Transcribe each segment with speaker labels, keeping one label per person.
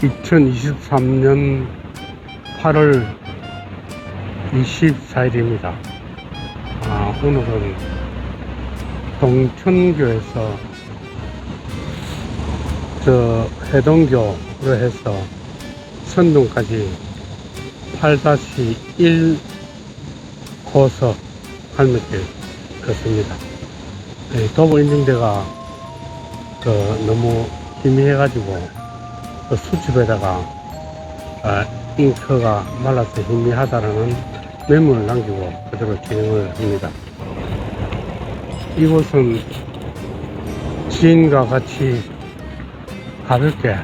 Speaker 1: 2023년 8월 24일입니다. 아, 오늘은 동천교에서 저 해동교로 해서 선동까지 8-1 고서 할매길 걷습니다. 네, 도보 인증대가 그 너무 희미해가지고 그 수첩에다가 아, 잉크가 말라서 희미하다라는 메모를 남기고 그대로 진행을 합니다. 이곳은 지인과 같이 가볍게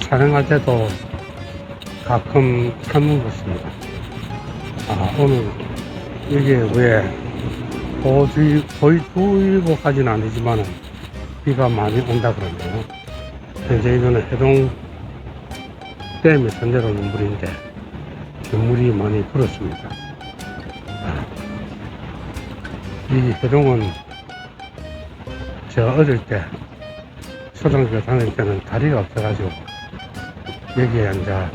Speaker 1: 촬영할 때도 가끔 찾는 곳입니다. 아, 오늘 이게 왜 보주의, 보주의보까지는 아니지만은 비가 많이 온다 그러네요. 현재 이거는 해동 댐에서 내려오는 물인데 물이 많이 불었습니다. 아, 이 해동은 제가 어릴 때 초등학교 다닐 때는 다리가 없어가지고 여기에 앉아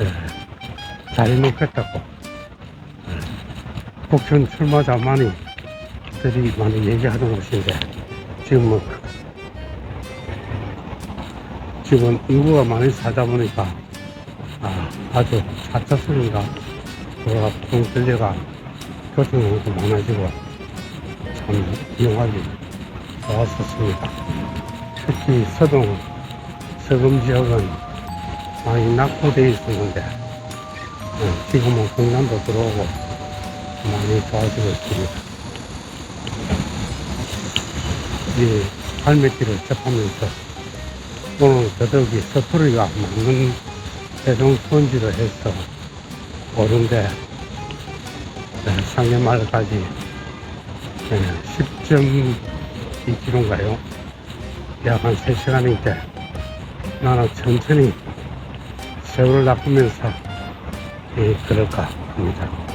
Speaker 1: 예, 다리 놓겠다고 예, 북촌 출마자 많이 들이 많이 얘기하던 곳인데 지금은 지금 인구가 많이 살다 보니까 아, 아주 4차선인가 도로가 붕 뚫려가 교통량도 많아지고 참 이용하기 좋았었습니다. 특히 서동 서금 지역은 많이 낙후되어 있었는데 어, 지금은 공남도 들어오고 많이 좋아지고 있습니다. 이 발매길을 접하면서 오늘 더더욱이 서투리가 많은 대동 손지를 해서 오는데 네, 상해마을까지 10.2km인가요? 약 한 3시간인데 나는 천천히 세월을 낚으면서 예, 그럴까 합니다.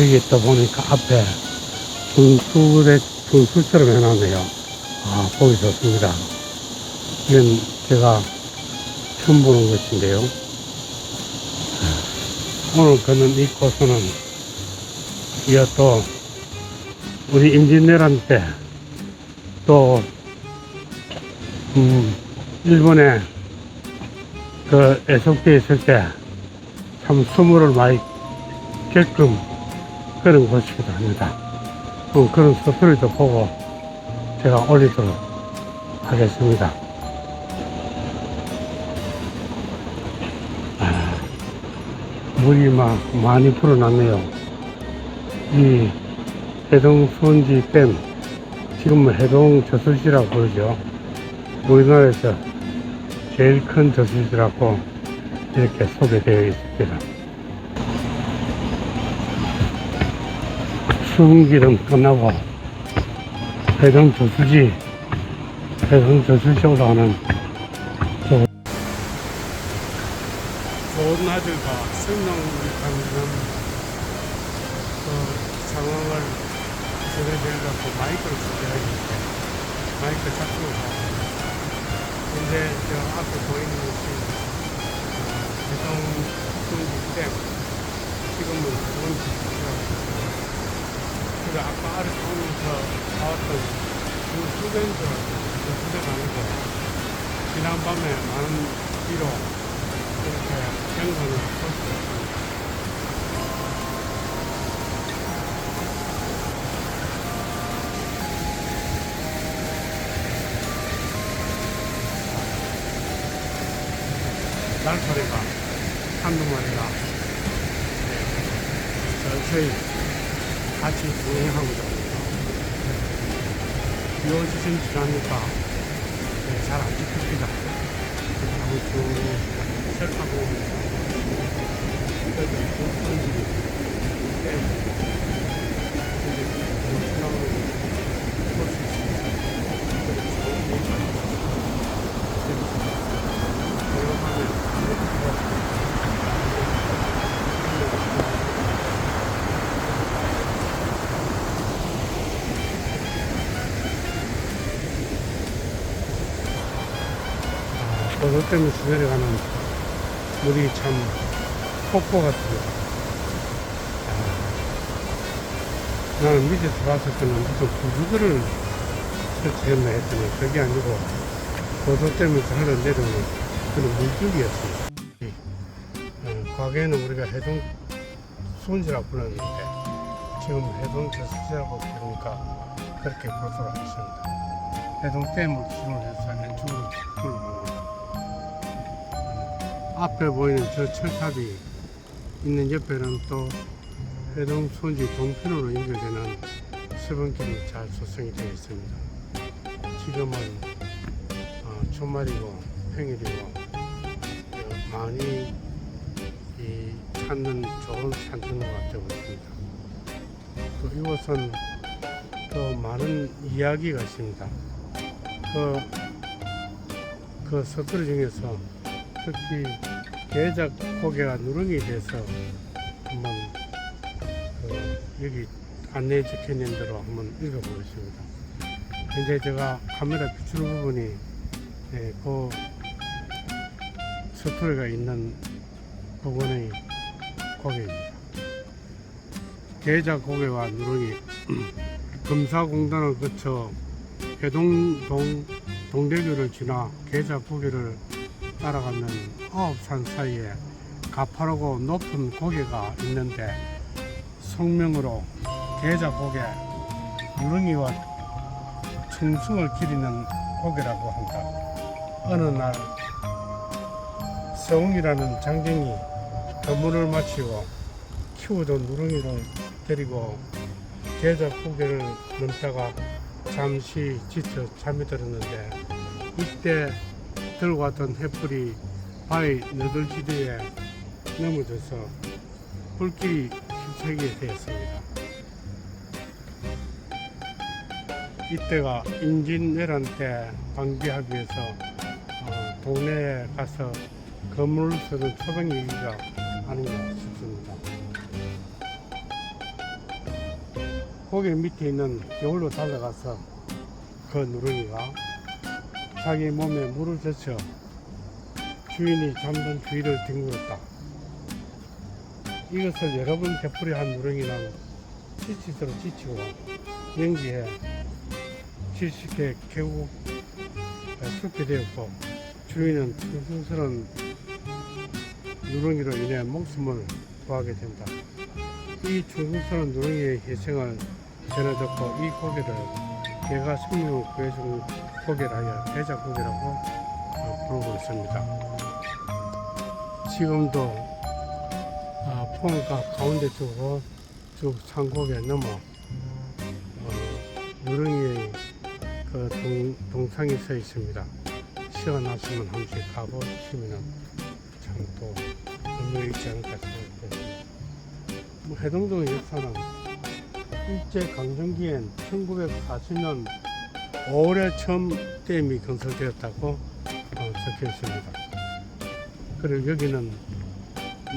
Speaker 1: 여기 있다 보니까 앞에 분수대, 분수처럼 해놨네요. 아, 보기 좋습니다. 이건 제가 처음 보는 것인데요. 오늘 걷는 이 코스는 이어또 우리 임진왜란 때 또 음, 일본에 그 애속돼 있을 때 참 수모를 많이 겪은 그런 곳이기도 합니다. 어, 그런 스토리도 보고 제가 올리도록 하겠습니다. 아, 물이 막 많이 불어났네요. 이 해동 수원지 댐, 지금은 해동 저수지라고 부르죠. 우리나라에서 제일 큰 저수지라고 이렇게 소개되어 있습니다. 수흥기름 끝나고 해동 저수지, 해동 저수지 올라가는 저 좋은 아들과 성령을 담는 그 상황을 전해드리려고 마이크를 준비하는데 마이크 작동을 하고 근데 저 앞에 보이는 것이 해동 수흥기 댐. 지금은 해동 저수지라고 제가 아까 아래 오면서 나왔던 그 수변저 그 수변 아니고 지난밤에 많은 비로 이렇게 볼수 있습니다. 날파리가 한두 마리가 서서히 같이 동행하고 있습니다. 비워주신 지나니까 잘안 지킵니다. 한번 쭉 살펴보면서 여기 동선들 고속되면서 내려가는 물이 참 폭포 같습니다. 아, 나는 밑에서 봤을 때는 무슨 부두들을 설치했나 했더니 그게 아니고 고속되면서 흘러내려오는 그런 물줄기였습니다. 어, 과거에는 우리가 해동 수온지라고 불렀는데 지금 해동 저수지라고 부르니까 그렇게 부르도록 하겠습니다. 해동 댐을 기준으로 해서 왼쪽으로 흘러봅니다. 앞에 보이는 저 철탑이 있는 옆에는 또 해동 수온지 동편으로 연결되는 수변길이 잘 조성이 되어 있습니다. 지금은 어, 주말이고 평일이고 어, 많이 이 찾는 좋은 산책로가 되고 있습니다. 또 이곳은 또 많은 이야기가 있습니다. 그, 그 서투리 중에서 특히 계작 고개가 누렁이에 대해서 한번 그 여기 안내해 적혀 있는 대로 한번 읽어보겠습니다. 현재 제가 카메라 비추는 부분이 예, 그 서투리가 있는 부분의 고개입니다. 계좌 고개와 누렁이 금사공단을 거쳐 해동동 동대교를 지나 계좌 고개를 따라가면 아홉 산 사이에 가파르고 높은 고개가 있는데 성명으로 계좌 고개 누렁이와 청승을 기리는 고개라고 한다. 어느 날 서웅이라는 장정이 건물을 마치고 키우던 누렁이를 데리고 계좌 고개를 넘다가 잠시 지쳐 잠이 들었는데 이때 들고 왔던 횃불이 바위 너덜지대에 넘어져서 불길이 휩싸이게 되었습니다. 이때가 임진왜란 때 방비하기 위해서 어, 동네에 가서 건물을 쓰는 초병 얘기가 아닌가 싶습니다. 고개 밑에 있는 겨울로 달려가서 그 누렁이가 자기 몸에 물을 젖혀 주인이 잠든 주위를 뒹굴었다. 이것을 여러 번 되풀이 한 누렁이는 지치도록 지치고 연기에 질식해 결국 죽게 되었고 주인은 충성스러운 누렁이로 인해 목숨을 구하게 된다. 이 충성스러운 누렁이의 희생을 전해 듣고 이 고개를 개가 생명을 구해준 고개라여 대자 고개라고 어, 부르고 있습니다. 지금도 아, 포항가 가운데 두고 쭉 산고개 넘어 어, 누렁이의 그 동, 동상이 서 있습니다. 시원하시면 한 번씩 가보시면 참또 의미 있지 않을까 생각합니다. 뭐 해동동의 역사는 일제 강점기엔 1940년 5월에 처음 댐이 건설되었다고 어, 적혀 있습니다. 그리고 여기는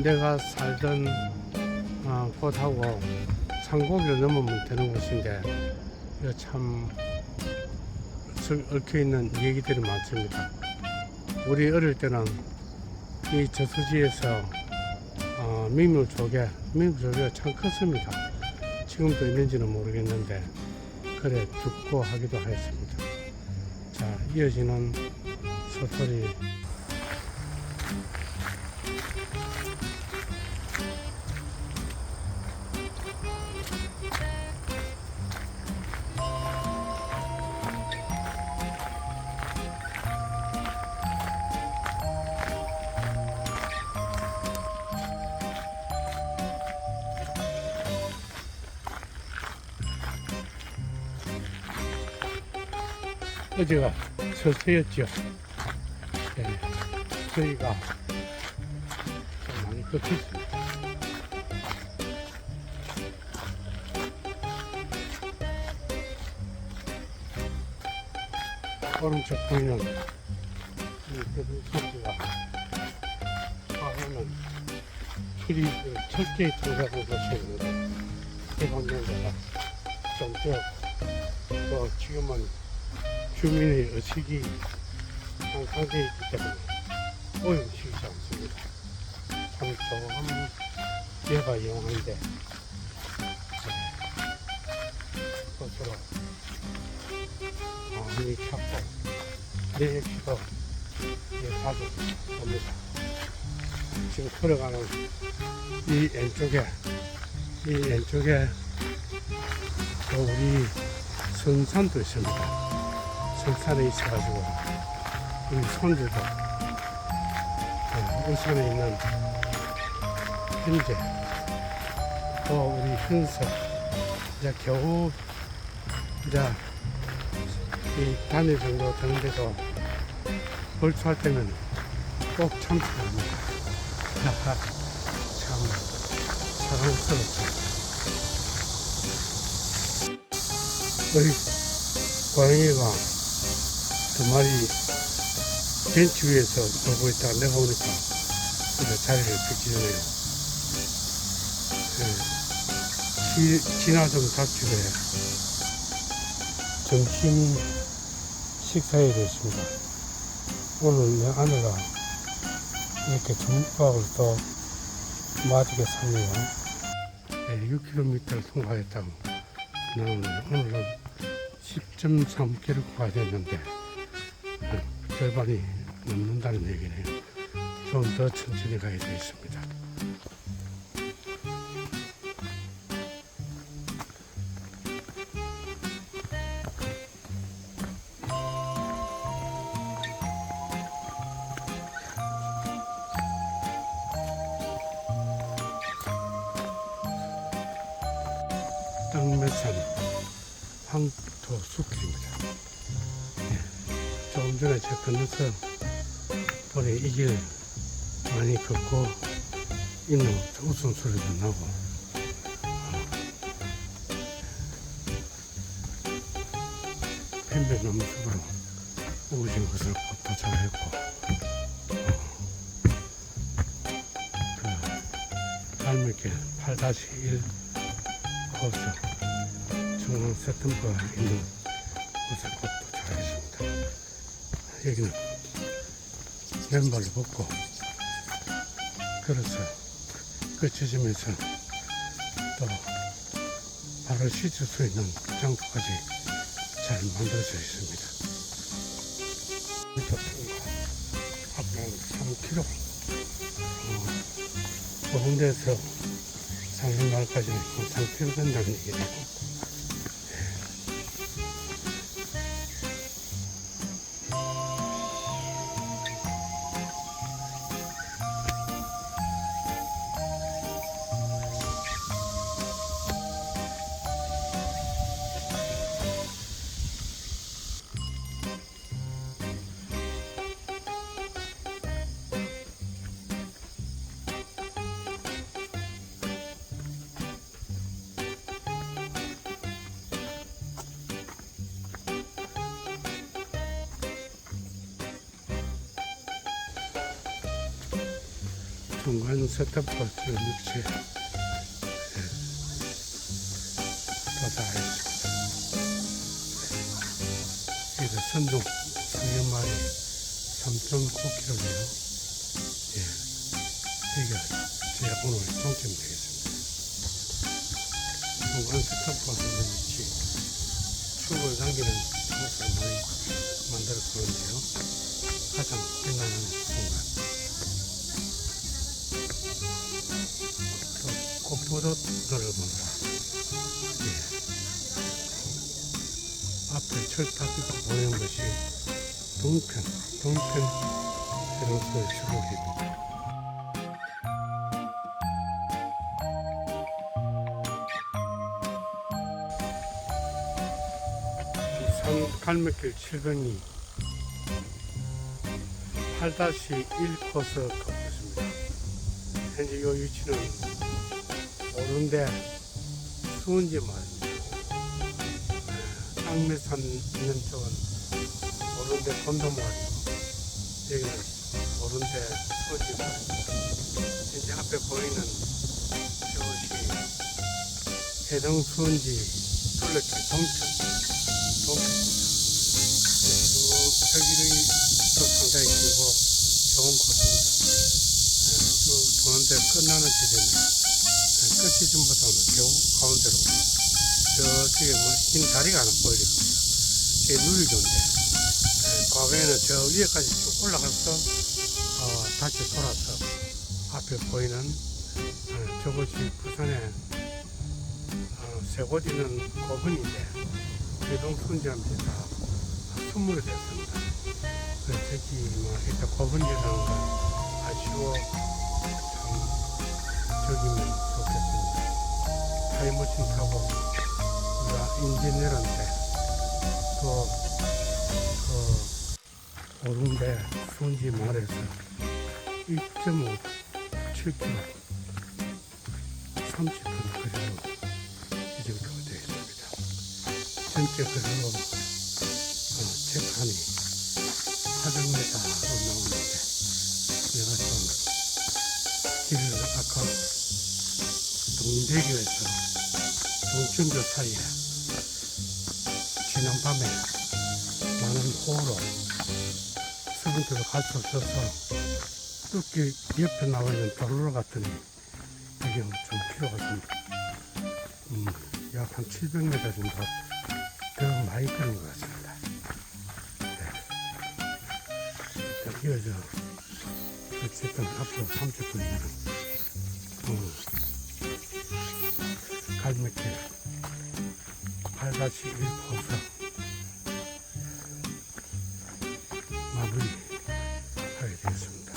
Speaker 1: 내가 살던 어, 곳하고 산고기를 넘으면 되는 곳인데 참 설- 얽혀 있는 얘기들이 많습니다. 우리 어릴 때는 이 저수지에서 어, 민물 조개, 민물 조개가 참 컸습니다. 지금도 있는지는 모르겠는데 그래 죽고 하기도 하였습니다. 자 이어지는 소설이 어제가 서서였죠. 예, 저희가 좀 많이 꺾였습니다. 오른쪽 보이는 이 대동소지가 과거는 길이 그 철제 들어가는 곳이었는데 개방된 데가 좀 되었고 또 지금은 주민의 의식이 향상되어 있기 때문에 쉽지 않습니다. 참 조금 얘가 이용한데 스스로 많이 찾고 내 역시도 예, 자주 옵니다. 지금 걸어가는 이 왼쪽에 이 왼쪽에 또 우리 선산도 있습니다. 선산에 있어가지고 우리 손주도 어, 울산에 있는 현재 또 우리 현서 이제 겨우 이제 이 단일 정도 되는데도 벌초할 때면 꼭 참석합니다. 참 사랑스럽죠. 우리 고양이가 두 마리 벤치 위에서 놀고 있다가 내가 오니까 자리를 비키잖아요. 예. 지, 진화 좀 해. 점심 식사에 됐습니다. 오늘 내 아내가 이렇게 중국밥을 또 맛있게. 네, 6km를 통과했다고 나오네요. 오늘은 10.3km 가야 됐는데 어, 절반이 넘는다는 얘기네요. 좀 더 천천히 가야 되겠습니다. 땅매산 황토 숲길입니다. 전에 제가 건너서 보니 이길 많이 걷고 있는 웃음소리도 나고 어, 펜베나무 숲으로 우진 것을 곧 도착했고 갈매길 8-1 코스 중앙 세팅부가 있는 곳에 곧 도착하겠습니다. 여기는 맨발로 걷고 걸어서 끝이지면서 또 바로 씻을 수 있는 장소까지 잘 만들어져 있습니다. 앞으로 3km 어, 고흥대에서 상륙마을까지 3km 된다는 얘기네요. 중간 세탁버스 육지 도착했습니다. 이게 선동 수연마리 3.9km네요. 예. 여기가 제 오늘 종점 되겠습니다. 중간 세탁버스 위치 추억을 남기는 곳을 많이 만들어 보는데요. 가장 빛나는 순간. 또 꽃보듯을 본다. 예. 앞에 철탑이 보이는 것이 동편, 동편 해로서의 수국입니다. 산 갈매길 702 8-1 코스 걷고 있습니다. 현재 이 위치는 오른데 수원지 마을입니다. 땅매산 있는 쪽은 오른데 건도마을이고 여기는 오른데 수원지 마을. 현재 앞에 보이는 저것이 해동 수원지 둘레길 동편 동편입니다. 쭉 저기도 상당히 길고 좋은 코스입니다. 예, 쭉 도는데 끝나는 예, 끝이 전부터는 겨우 가운데로 저쪽에 뭐흰 다리가 하나 보이려 합니다. 이게 누리교인데 예, 과거에는 저 위에까지 쭉 올라가서 어, 다시 돌아서 앞에 보이는 예, 저곳이 부산의 어, 세고지는 고분인데 대동 순지함이 다 선물이 됐습니다. 그래서 저기 뭐 일단 고분이라는 걸 아쉬워 참 저기면 좋겠습니다. 타이머신 타고 우리가 내렸는데 또그 오름대 순지 말에서 2.5 7km 30분 그리고 이 정도가 되어 있습니다. 전체 그리고 어, 책판이 400m로 나오는데 길을 아까 동대교에서 동춘교 사이에 지난 밤에 많은 호우로 수분들을 갈수 없어서 뚝기 옆에 나와 있는 도로로 갔더니 이게 좀 키로가 좀, 음, 약한 700m 정도 더 많이 끄는 것 같습니다. 네. 이어져 어쨌든 앞으로 30분이면 음, 갈매길 8-1 포서 마무리 하게 되었습니다.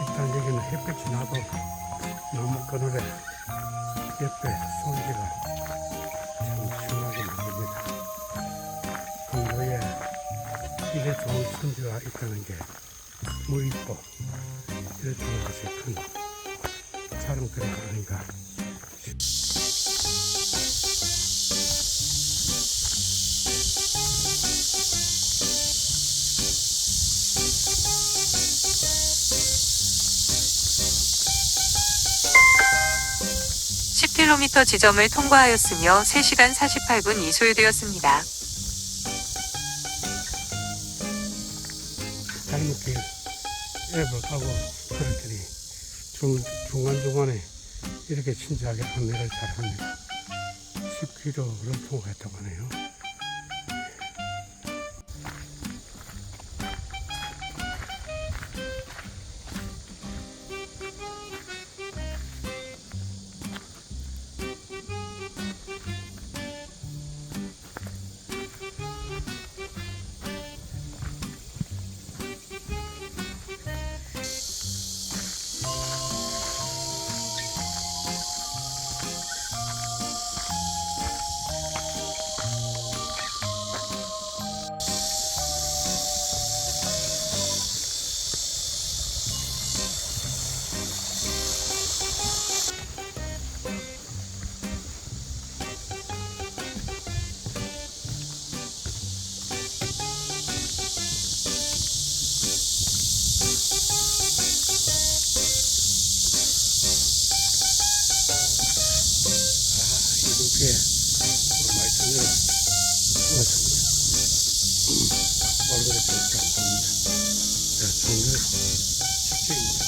Speaker 1: 일단 여기는 햇볕이 나도 나무 그늘에 옆에 손지가 참 시원하게 만듭니다. 강도에 이래 좋은 손지가 있다는 게 무있고 이래 좋은 것이 큰 아닌가
Speaker 2: 십 k m 지점을 통과하였으며 3시간 48분 소요되었습니다.
Speaker 1: 잘못길 앱을 그랬더니 중, 중간중간에 이렇게 친절하게 안내를 잘 합니다. 10km를 통과했다고 하네요. 얼굴에 좀 잡습니다. 자, 정렬 직전입니다.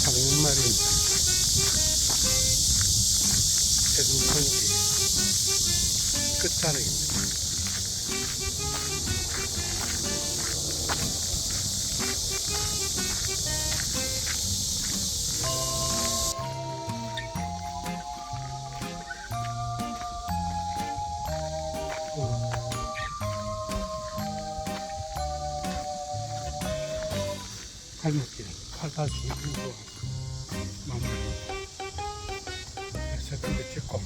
Speaker 1: 작년 말입니다. 대동선지 끝자락입니다. 갈목길 8-1로 마무리. 세컨드 찍고.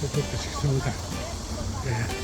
Speaker 1: 세컨드 찍습니다. 네.